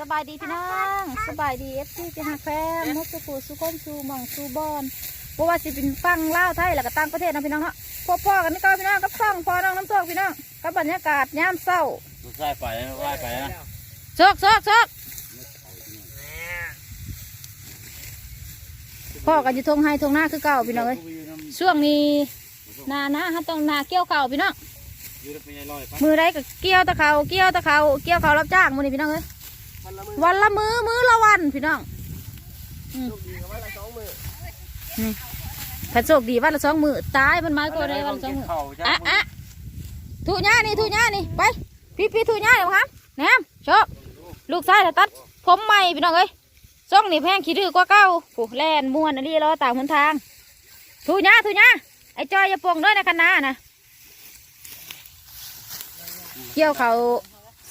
สบายดีพี่น้องสบายดีเอฟซีจะหักแฟนมดสุกูสุขมสูหมองสูบอนเพราะว่าสิเป็นฟังเล่าวไทยแล้วก็ต่างประเทศนะพี่น้องเนาะพ่อพ่อกันนี่ก็พี่น้องกับซ่องพ่อน้องน้ำโชคพี่น้องกับบรรยากาศยามเศร้าลูกชายไปนะไหว้ไปนะโชคโชคโชคพ่อกันอยู่ทงไฮทงหน้าคือเก่าพี่น้องเอ้ยช่วงนี้หนานะฮะต้องหนาเกี่ยวเข่าวพี่น้อง ยืดไปยัยลอยไปมือได้ก็เกี่ยวตะเขาเกี่ยวตะเขาเกี่ยวเขารับจ้างมือนี่พี่น้องเอ้ย วันละมือมือละวันพี่น้องอืมนี่ถ้าโชคดีวันละสองมือตายมันไม้ก็ได้วันละสองมือเข่าจ้าอะอะถูญ่านี่ถูญ่านี่ไปพี่พี่ถูญ่าเดี๋ยวครับแหนมโชคลูกชายจะตัดผมใหม่พี่น้องเอ้ยซ่องนี่แพงขี้ดื้อกว่าเก่าผูแลนม้วนอันนี้ล้อต่างหนทางถูญ่าถูญ่าไอ้จอยอย่าปวงด้วยนะคันนานะเกี่ยวเขา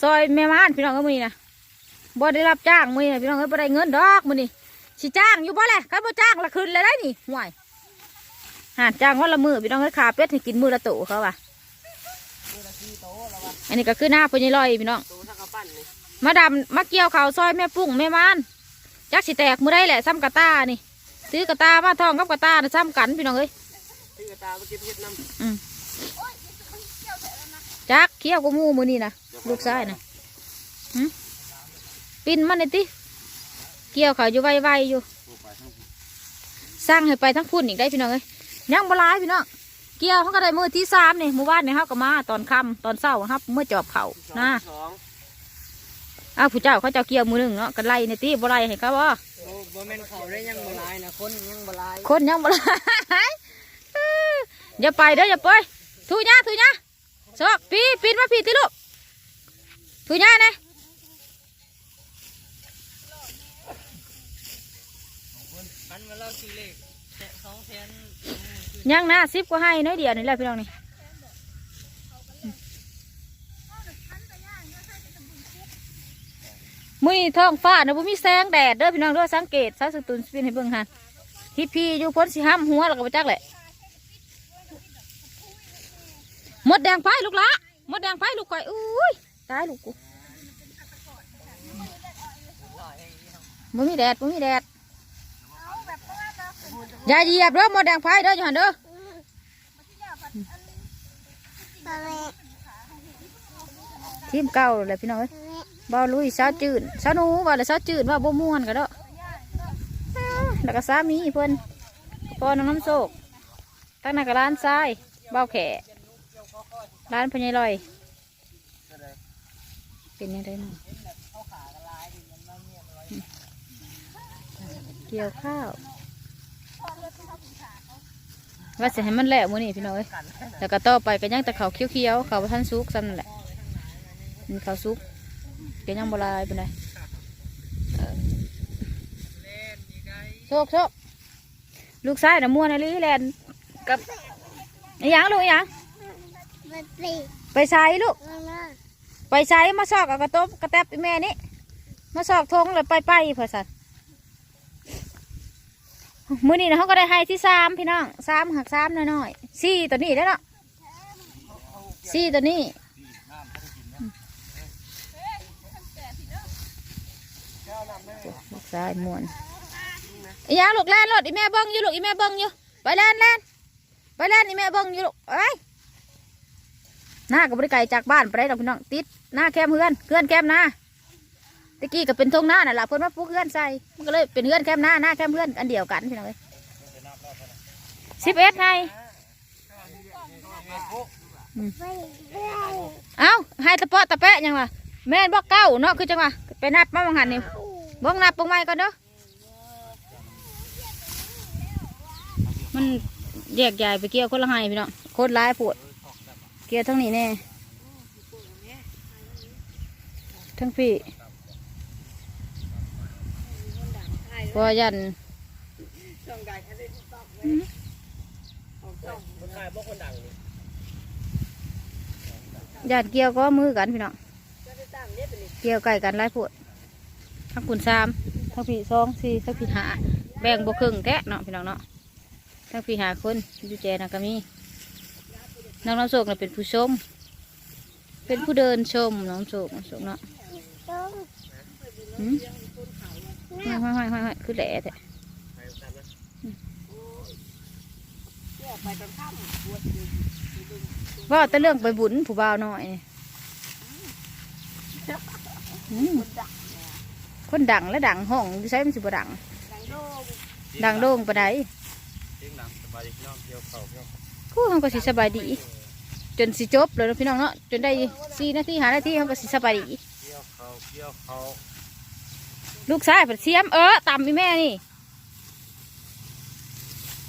ซอยแม่ม่านพี่น้องก็มือนี้นะ บ่ได้รับจ้างมือนี้นะพี่น้องก็บ่ได้เงินดอกมือนี้สิจ้างอยู่บ่แหละคันบ่จ้างละคืนเลยได้นี่ห่วยหาจ้างวันละมือพี่น้องก็ขาเป็ดให้กินมือละโตเขาว่ะอันนี้ก็คือหน้าพญลอยพี่น้องมาดำมาเกี่ยวเขาซอยแม่ปุ้งแม่มานจักสิแตกมือได้แหละซ้ำกระตานี่ซื้อกระตามาทองกับกระตาน่ะซ้ำกันพี่น้องเอ้ยที่กระตาเมื่อกี้เพชรน้อืมจักเขี้ยวกูมูมือนี่นะลูกชายนะ ปินมันเลยติ เกี่ยวเขาอยู่ไวๆอยู่ สร้างให้ไปทั้งพุ่นอีกได้พี่น้องเอ้ยยังบหลายพี่น้อง เกี่ยวเขาก็ได้มือที่สามนี่หมู่บ้านนี่เขาก็มาตอนค่ำตอนเช้าครับเมื่อจอบเขานะสองอ้าวผู้เจ้าเขาเจ้าเกี่ยวมือหนึ่งเนาะกันไล่ในตีบ่ไล่ให้เขาบ่โอ้บ่แม่นเขาได้ยังบ่ลายนะคนยังบ่ลายคนยังบ่ไล่อย่าไปเด้ออย่าไปทุญ่าทุญ่าซอกปีปีนมาปีติลูกทุญ่าเนี่ย มันมา เล่าทีเลขแสนสองแสนยังนะซิบก็ให้น้อยเดียวนี่แหละพี่น้องนี่มือนี้ท้องฟ้านะบ่มีแสงแดดเด้อพี่น้องเด้อสังเกตสักสตุนสปินให้เบิ่งหันที่พี่อยู่พ้นสิห้ามหัวแล้วก็บ่จักแหละหมดแดงไฟลูกละหมดแดงไฟลูกข่อยอุ้ยตายลูกกูบ่มีแดดบ่มีแดด อย่าเหยียบเด้อหมดแดงไฟเด้ออยู่หันเด้อทีมเก่าเลยพี่น้องเอ้ยบ่ลุยสาวจืดสาวหนูว่าเลยสาวจืดว่าบ่ม่วนกันเด้อแล้วก็สามีเพิ่นพอน้องน้ำโศกตั้งหน้ากับร้านทรายเบ้าแขร้านพญายลอย เป็นยังไงน้องเกี่ยวข้าว ว่าจะให้มันแหลกมื้อนี้พี่น้องเอ้ยแล้วก็ต่อไปก็ยังแต่เขาวเคี้ยวๆเขาวบ่ทันสุกซ้ำนั่นแหละมีข้าซุปเกยังบลายเป็นไงโชคโชคลูกชายน่ะม่วนอะไรแลนกับอหยังลูกอหยังไปใช้ลูก ไปใช้มาซอกกับกระต้มกระแตบอีแม่นี่มาซอกทงเลยไปไปเพื่อสัตว มื้อนี้นะเขาก็ได้ให้ที่สามพี่น้องสามหักสามน้อยๆสี่ตัวนี้ได้เนาะสี่ตัวนี้ลูกชายมวนอียังลูกแล่นรถอีแม่เบิ้งอยู่ลูกอีแม่เบิ้งอยู่ไปแล่นแล่นไปแล่นอีแม่เบิ้งอยู่ลูกเอ้ยหน้ากับบริไกลจากบ้านไปได้ดอกพี่น้องติดหน้าแคมเพื่อนเพื่อนแคมหน้า ตะกี้ก็เป็นทงหน้าน่ะล่ะเพิ่นมาปลูกเพื่อนใส่มันก็เลยเป็นเพื่อนแคมหน้าหน้าแคมเพื่อนอันเดียวกันพี่น้องเอ้ยสิบเอ็ดไงเอ้าให้ตะเปาะตะแปะยังวะแม่นบอกเก้าเนาะคือจังวะไปนับมาบางหันนี่บิ้งนับเบิ้งไม้ก่อนเด้อมันแยกย้ายไปเกี่ยวคนละไห้พี่น้องโคตรร้ายปวดเกี่ยวทั้งนี้แน่ทั้งพี่ พอยันต้องได้แค่ได้ตอกคนขายบ่คนดังนี่ยันเกี่ยวก็มือกันพี่น้องจะได้ตามเนี่ยเป็นเกี่ยวไก่กันร้ายปวดทั้งคุณสามทั้งพี่สองสี่ทั้งพี่หาแบ่งบวครึ่งแท้เนาะพี่น้องเนาะทั้งพี่หาคนอยู่แจนะก็มีน้องน้ำโศกน่ะเป็นผู้ชม เป็นผู้เดินชมน้องโศกน้องโศกเนาะหืมห้อย ห้อยห้อยห้อยห้อยคือแหล่แต่ไปตามนะไปตอนค่ำปวดอยู่ว่าแต่เรื่องไปบุญผู้บ่าวน้อยนี่อืมคนดังและดังห้องดิใช้มันสิบดัง ดังโด่งปานใดเสียงดังสบายดีพี่น้องก็สิสบายดี จนสิจบเลยพี่น้องเนาะจนได้สี่นาทีหานาทีเฮาก็สิสบายดี ลูกชายเพิ่นเสียมเออตำอีแม่นี่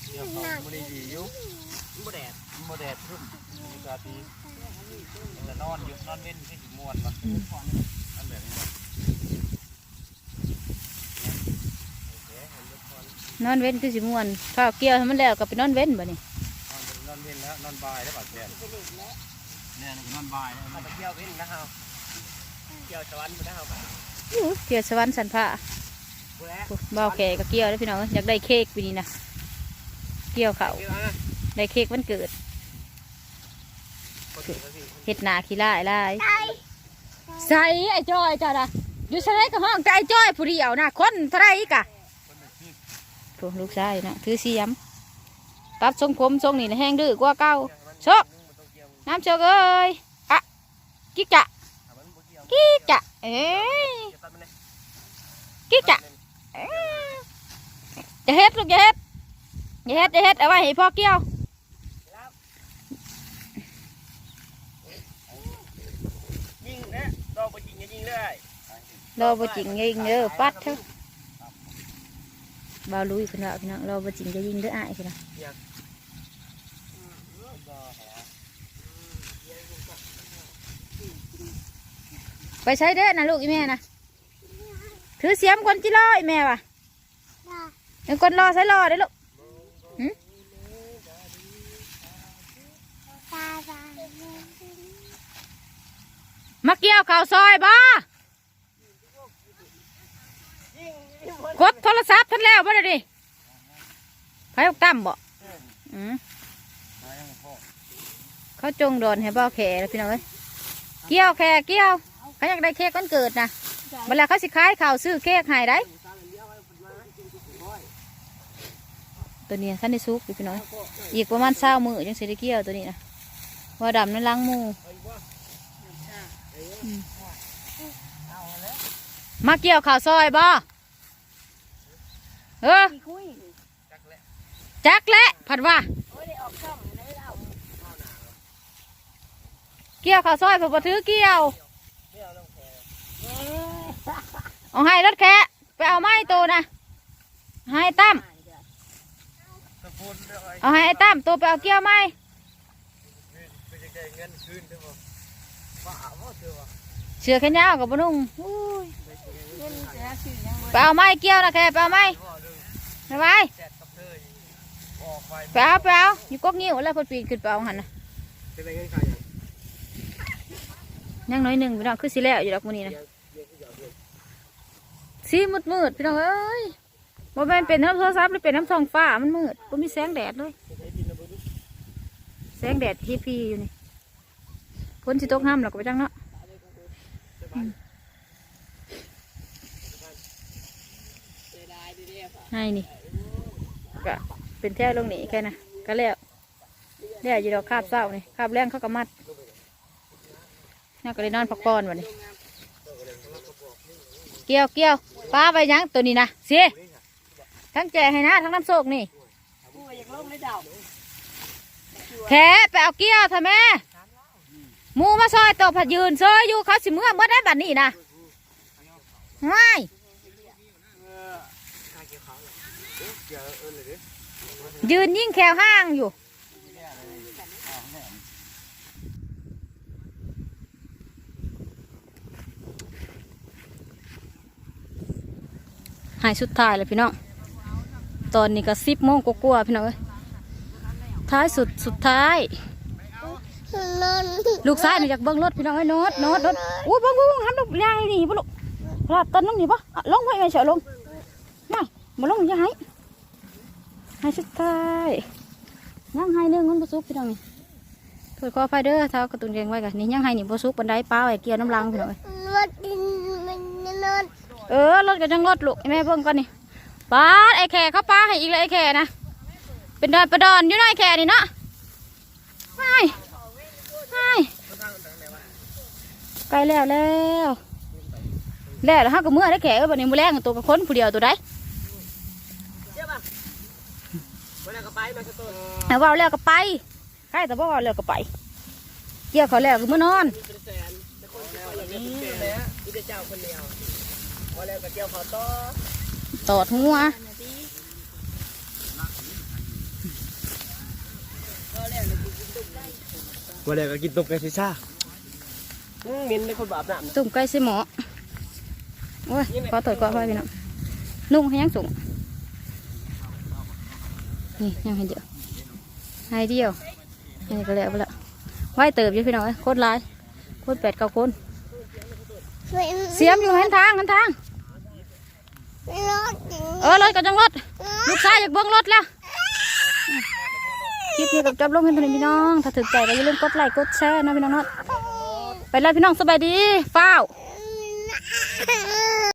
เกี่ยวเข่าไม่ได้ดีอยู่บ่แดดบ่แดดรุ่มมีกาตีแต่นอนอยู่นอนเว้นให้ถึงม่วนวะอันแบบนี้นอนเว้นคือสิม่วนข้าวเกี่ยวให้มันแล้วก็ไปนอนเว้นบ่นี่นอนเว้นแล้วนอนบ่ายแล้วบาดแผลเนี่ยนอนบ่ายแล้วมาเกี่ยวเว้นนะฮะเกี่ยวสวรรค์นะฮะอู้ เกี่ยวสวรรค์สันพระกูแล้วโอ้บ่าวแขก็เกี่ยวแล้วพี่น้องเอ้ยอยากได้เค้กปีนี้นะเกี่ยวเขาวเกี่ยวนะได้เค้กวันเกิดคนอื่นเขาสิเห็ดหนาขี้ล่ายลายใส่ไอ้จ้อยจ้าดะอยู่ใส่กับห้องใจจ้อยผู้เดียวนะคนเท่าไรอีกอะคนอื่นที่พวกลูกชายนะถือเสียมตัดทรงผมทรงนี่นะแห้งดื้อกว่าเก่าโชคมันต้องเกี่ยวน้ำโชคเอ้ยอะกิ๊กจะถามมันบ่เกี่ยวกิ๊กจะเอ้ย กิ๊กจะเอ้ยอย่าเฮ็ดลูกอย่าเฮ็ดอย่าเฮ็ดอย่าเฮ็ดเอาไว้ให้พ่อเกี่ยวยิงนะดอบ่จริงยิงเลยรอบ่จริงยิงเด้อปัดเถอะบ่าวลุยขึ้นแล้วพี่น้องรอบ่จริงจะยิงเด้ออ้ายขึ้นนะไปใช้เด้อนะลูกอีแม่นะ ถือเสียมคนจิรออีแม่ว่ะเดี๋ยวคนรอใช้รอเด้อลูกหึมาเกี่ยวข่าวซอยบ่กดโทรศัพท์ทันแล้วบ่เดี๋ยวนี้ไผเอาตั้มบ่อืมเขาจงโดนให้บ่าวแขแล้วพี่น้องเอ้ยเกี่ยวแขเกี่ยวเขาอยากได้เค้กวันเกิดนะ เวลาเขาสิขายข่าวซื้อเค้กให้ได้ตัวนี้ท่านได้ซุกอยู่พี่น้อยอีกประมาณเศร้ามือยังเสได็เกี่ยวตัวนี้นะว่าดำนั่นล้างมูอืมาเกี่ยวข่าวซอยบ่เออจักและผัดว่าโอ้ยได้ออกช่องได้เอาเกี่ยวข่าวซอยผมบ่ถือเกี่ยว เอาให้รถแคะไปเอาไม้ตัวนะให้ตั้มเอาให้ไอ้ตั้มตัวไปเอาเกี่ยวไม้เงินคืนเด้อบ่บ้าบ่เด้อวะเสือแขนยาวกับบนุ่งอุ้ยเงินจะซื้อยังไปเอาไม้เกี่ยวนะแค่ไปเอาไม้ไปไปเอออกไปเอาไปเอาอยู่ก๊กนิ้วแล้วพนปีนขึ้นไปเอาหันนะจะได้เนขายหยังน้อยหนึ่งพี่น้องคือสิแล้วอยู่ดอกมือนี้นะ สีมืดมืดพี่น้องเอ้ยบ่แม่นเป็นน้ำโทรศัพท์หรือเป็นน้ำทองฟ้ามันมืดบ่มีแสงแดดเลยแสงแดดฮีพีอยู่นี่พ้นสิตกห้ามหรอกไปจังเนาะให้นี่ก็เป็นแท้ลงนี่แค่นะก็แล้วแล้วอยู่ดอกคาบเศร้านี่คาบแรงเขาก็มัดน่าก็เลยนอนพักผ่อนวันนี้เกี่ยวเกี่ยว ป้าไปยังตัวนี้นะสิทั้งแจให้นะทั้งน้ำโศกนี่กูอยากลงได้ดาวแท้ไปเอาเกี่ยวทำไมหมูมาซอยตัวผัดยืนซอยอยู่เขาสิเมื่อเมื่อได้บัดนี้นะไม่เกี่ยวเอิ้นเลยดิยืนยิ่งแขวห้างอยู่ หายสุดท้ายเลยพี่น้อง ตอนนี้ก็สิบโมงกว่าๆพี่น้องเอ้ยท้ายสุดสุดท้าย ลูกชายนี่อยากเบิ้งรถพี่น้องไอ้ยโนดโนดโนดโอ้เบิ้งเบิ้งเบิ่งหันลูกย่างนี่ปะลูกลาดต้นลงนี่ปะอะลงไปไม่เฉยลงมามาลงอย่าให้ให้สุดท้ายย่งให้เนื่องมันบสุกพี่น้องนี่ถอดคอไฟเด้อเท้ากระตุ้นเรียงไว้กันนี่ย่างให้นี่บสุกบันไดป้าไว้เกี่ยวน้ำลังพี่น้องเอ้ย เออรถก็จังรถลูกให้แม่เบิ่งก่อนนี่ป้าดไอ้แขเขาป้าให้อีกเลยไอ้แขนะเป็นดอนประดอนอยู่ในไอ้แขนี่เนาะไอ้ไอ้ใกล้แล้วแล้วแล้วแล้วเฮาก็เมื่อได้แขเออบัดนี้มื้อแรงตัวกับคนผู้เดียวตัวใดวันนั้นก็ไปมาสตูเอาเว้าแล้วก็ไปใกล้แต่บ่เว้าแล้วก็ไป เกี่ยวเขาแล้วก็มื้อนอน พอแล้วก็เกี่ยวเขาต่อตอดหัวพอแล้วก็กินตุกไก่ซิซ่ามินเป็นคนบาปน้ำตุ่มไก่สิหมอโอ้ยขอถอยก่อนพ่อพี่น้องนุ่งให้ยังสูงนี่ยังให้เดียวให้เดียวอันนี้ก็แล้วไปละไหวเติบอยู่พี่น้องเอ้ยโคตรหลายโคตรแปดเก้าคน เสียมอยู่หันทางหันทาง เออรถก็จังรถลูกชายอยากเบิ้งรถแล้วคลิปนี้กับจบลงให้พี่น้อง ถ้าถึงใจก็อย่าลืมกดไลค์กดแชร์นะพี่น้องเนาะไปเลยพี่น้องสบายดีเฝ้าว Mm-hmm.